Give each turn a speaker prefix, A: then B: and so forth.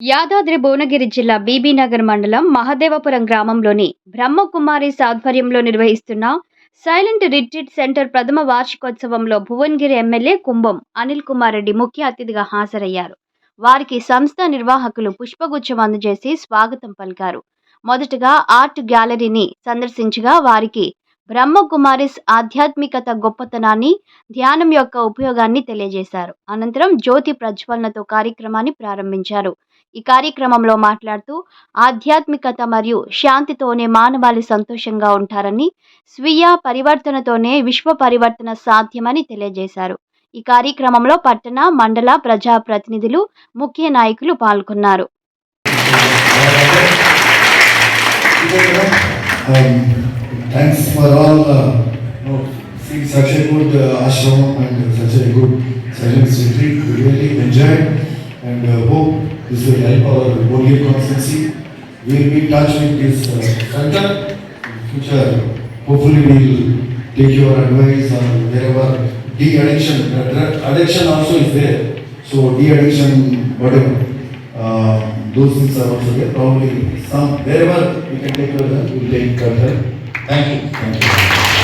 A: యాదాద్రి భువనగిరి జిల్లా బీబీనగర్ మండలం మహదేవపురం గ్రామంలోని బ్రహ్మకుమారి ఆధ్వర్యంలో నిర్వహిస్తున్న సైలెంట్ రిట్రీట్ సెంటర్ ప్రథమ వార్షికోత్సవంలో భువనగిరి ఎమ్మెల్యే కుంభం అనిల్ కుమార్ రెడ్డి ముఖ్య అతిథిగా హాజరయ్యారు. వారికి సంస్థ నిర్వాహకులు పుష్పగుచ్చం అందజేసి స్వాగతం పలికారు. మొదటగా ఆర్ట్ గ్యాలరీని సందర్శించగా వారికి బ్రహ్మకుమారిస్ ఆధ్యాత్మికత గొప్పతనాన్ని ధ్యానం యొక్క ఉపయోగాన్ని తెలియజేశారు. అనంతరం జ్యోతి ప్రజ్వలనతో కార్యక్రమాన్ని ప్రారంభించారు. ఈ కార్యక్రమంలో మాట్లాడుతూ ఆధ్యాత్మికత మరియు శాంతితోనే మానవాళి సంతోషంగా ఉంటారని స్వీయ పరివర్తనతోనే విశ్వ పరివర్తన సాధ్యమని తెలియజేశారు. ఈ కార్యక్రమంలో పట్టణ మండల ప్రజా ప్రతినిధులు ముఖ్య నాయకులు పాల్గొన్నారు.
B: Thanks for all uh, seeing such a good uh, ashram and such a good silence retreat. We really enjoyed and uh, hope this will help our Bolivia constituency. We will be in touch with this uh, center in future. Hopefully, we will take your advice on wherever de-addiction, uh, drug addiction also is there. So de-addiction, whatever. Uh, those things are also there. Probably some wherever we can take her, help, we'll take her. Thank you. Thank you.